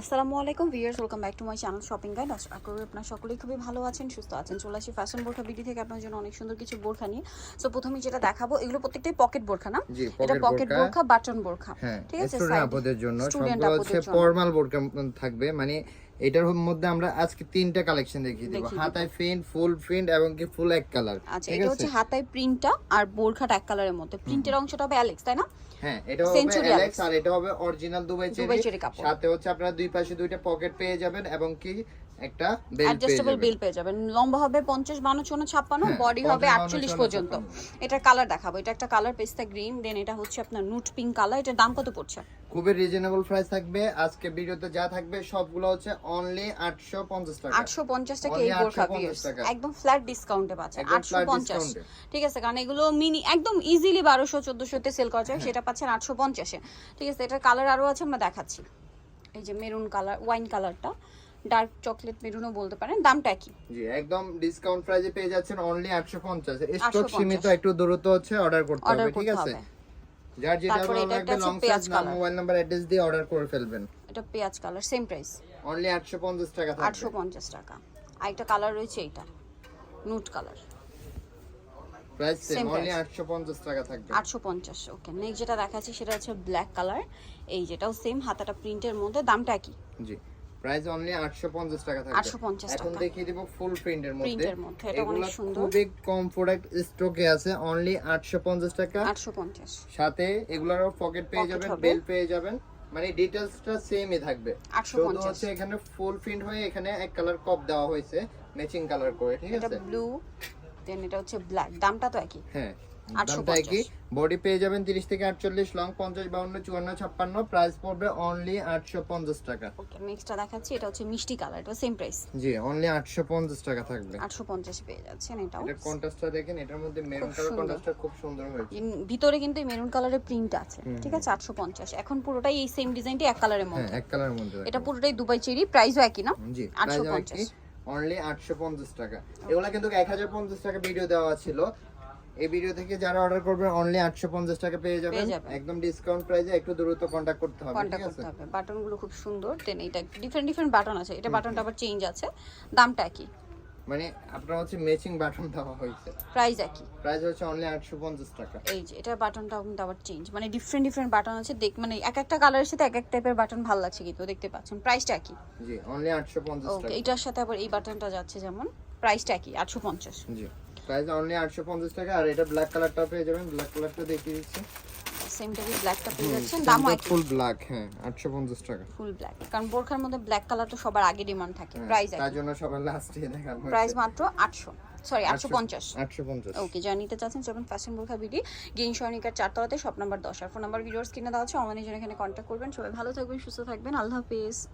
আসসালামু আলাইকুম viewers welcome back to my channel shopping guide. আশা করি আপনার সকলেই খুবই ভালো আছেন সুস্থ আছেন। চলে আসি ফ্যাশন বোরখা বিডি থেকে আপনার জন্য অনেক সুন্দর কিছু বোরখা নিয়ে। সো প্রথমে যেটা দেখাবো এগুলো প্রত্যেকটাই পকেট বোরখা না? এটা পকেট বোরখা। বোরখা বাটন বোরখা। হ্যাঁ ঠিক আছে? স্টুডেন্ট আপদের জন্য সবগুলো হচ্ছে ফর্মাল বোরখা থাকবে। মানে এটার মধ্যে আমরা আজকে তিনটা কালেকশন দেখিয়ে দেবো। হাতায় প্রিন্ট ফুল প্রিন্ট এবং কি ফুল এক কালার আচ্ছা এটা হচ্ছে হাতায় প্রিন্টটা আর বোরখাটা এক কালারের মধ্যে। প্রিন্টের অংশটা হবে অ্যালেক্স তাই না? হ্যাঁ এটা হবে অ্যালেক্স আর এটা হবে অরিজিনাল দুবাই চেরি। সাথে হচ্ছে আপনারা দুই পাশে দুইটা পকেট পেয়ে যাবেন এবং কি একটা অ্যাডজাস্টেবল যাবেন। পেয়ে যাবেন। লম্বা হবে পঞ্চাশ বান্ন চুয়ান্ন ছাপ্পান্ন হ্যাঁ, বডি হবে আটচল্লিশ পর্যন্ত। এটার কালার দেখাবো। এটা একটা কালার পেস্তা গ্রিন দেন এটা হচ্ছে আপনার নুট পিঙ্ক কালার এটার দাম কত পড়ছে? খুবই রিজনেবল প্রাইস থাকবে। আজকে ভিডিওতে যা থাকবে সবগুলো হচ্ছে অনলি 850 টাকা। আটশো পঞ্চাশ টাকা এই বোরখা 850 একদম ফ্ল্যাট ডিসকাউন্টে পাচ্ছেন। একদম আটশো flat পঞ্চাশ। discount এ। ঠিক আছে কারণ এগুলো মিনি একদম ইজিলি বারোশো চোদ্দশোতে সেল করা যায়। সেটা পাচ্ছেন আটশো পঞ্চাশে। ঠিক আছে এটার কালার আরও আছে আমরা দেখাচ্ছি। এই যে মেরুন কালার ওয়াইন কালারটা ডার্ক চকলেট মেরুনও বলতে পারেন দামটা কি জি একদম ডিসকাউন্ট প্রাইসে পেয়ে যাচ্ছেন অনলি 850 স্টক সীমিত একটু দ্রুত হচ্ছে অর্ডার করতে হবে ঠিক আছে? যার যেটা ভালো লাগবে লং সাইজ নাম মোবাইল নাম্বার অ্যাড্রেস দিয়ে অর্ডার করে ফেলবেন। এটা পেঁয়াজ কালার সেম প্রাইস অনলি 850 টাকা থাকবে। আটশো পঞ্চাশ টাকা। আর একটা কালার রয়েছে এইটা nude colour price same only price। 850 টাকা থাকবে। আটশো পঞ্চাশ ওকে নেক্সট যেটা দেখাচ্ছি সেটা হচ্ছে ব্ল্যাক কালার এই যেটাও সেম হাতাটা প্রিন্টের মধ্যে দামটা কি জি। প্রাইস অনলি 850 টাকা থাকবে। 850 এখন। দেখিয়ে দিব ফুল প্রিন্টের মধ্যে। এর মধ্যে, এটা অনেক সুন্দর। খুবই কম প্রোডাক্ট স্টকে আছে অনলি 850 টাকা। আটশো পঞ্চাশ। সাথে এগুলোরও পকেট পেয়ে যাবেন বেল পেয়ে যাবেন। মানে ডিটেইলসটা সেমই থাকবে। 850 শুধু হচ্ছে এখানে ফুল প্রিন্ট হয়ে এখানে এক কালার কপ দেওয়া হয়েছে ম্যাচিং কালার করে ঠিক এটা আছে? ব্লু দেন এটা হচ্ছে ব্ল্যাক দামটা তো একই। হ্যাঁ 850 দামটা কি বডি পেয়ে যাবেন 30 থেকে 48 লং 50 52 54 56 প্রাইস পড়বে অনলি 850 টাকা। ওকে নেক্সটটা দেখাচ্ছি। এটা হচ্ছে মিষ্টি কালার এটা সেম প্রাইস জি অনলি 850 টাকা থাকবে। আটশো পঞ্চাশ পেয়ে যাচ্ছেন এটাও। এটার কন্ট্রাস্টটা দেখেন এটার মধ্যে মেরুন কালার। কন্ট্রাস্টটা খুব সুন্দর হয়েছে। ভিতরে কিন্তু মেরুন কালারের প্রিন্ট আছে। ঠিক আছে? আটশো পঞ্চাশ। এখন পুরোটাই এই সেম ডিজাইনটি এক কালারের হ্যাঁ মধ্যে। এক কালারের মধ্যে এটা পুরোটাই দুবাই চেরি প্রাইসও একই না? জি 850 অনলি 850 টাকা। এগুলা কিন্তু 1050 টাকা ভিডিও দেওয়া ছিল। এই ভিডিও থেকে যারা অর্ডার করবেন অনলি 850 টাকা পেয়ে যাবেন। একদম ডিসকাউন্ট প্রাইসে একটু দ্রুত কন্টাক্ট করতে হবে ঠিক কন্ট্যাক্ট আছে? করতে হবে। বাটনগুলো খুব সুন্দর। দেন এটা ডিফারেন্ট ডিফারেন্ট বাটন আছে। এটা বাটনটা আবার চেঞ্জ আছে। দামটা একই। মানে আপনার হচ্ছে ম্যাচিং বাটন দেওয়া হয়েছে। প্রাইস একই। প্রাইস হচ্ছে অনলি 850 টাকা। এই যে এটা বাটনটা কিন্তু আবার চেঞ্জ মানে ডিফারেন্ট ডিফারেন্ট বাটন আছে। দেখ মানে এক একটা কালারের সাথে এক এক টাইপের বাটন ভালো লাগছে কিন্তু দেখতে পাচ্ছেন। প্রাইসটা একই। জি অনলি 850 টাকা। ওকে এটার সাথে আবার এই বাটনটা যাচ্ছে যেমন প্রাইসটা একই আটশো পঞ্চাশ। জি প্রাইস অনলি 850 টাকা। আর এটা ব্ল্যাক কালারটা পেয়ে যাবেন। ব্ল্যাক কালারটা দেখিয়ে দিচ্ছি। ব্ল্যাকটা পেয়ে যাচ্ছেন। ফুল ব্ল্যাক হ্যাঁ 850 টাকা। ফুল ব্ল্যাক কারণ বোরখার মধ্যে ব্ল্যাক কালার তো সবার আগে ডিমান্ড থাকে হ্যাঁ, প্রাইস তার জন্য সবার লাস্টে দেখাবো প্রাইস মাত্র আটশো সরি আটশো পঞ্চাশ। 850 ওকে নিতে চাচ্ছেন চলুন ফ্যাশন বোরখা বিডি গেইন সরণিকার চারতলাতে সব নাম্বার দশ। আর ফোন নাম্বার ভিডিও কিনে দেওয়া আছে অনলাইনে জন্য এখানে কন্ট্যাক্ট করবেন। সবাই ভালো থাকবেন সুস্থ থাকবেন। আল্লাহ হাফিজ।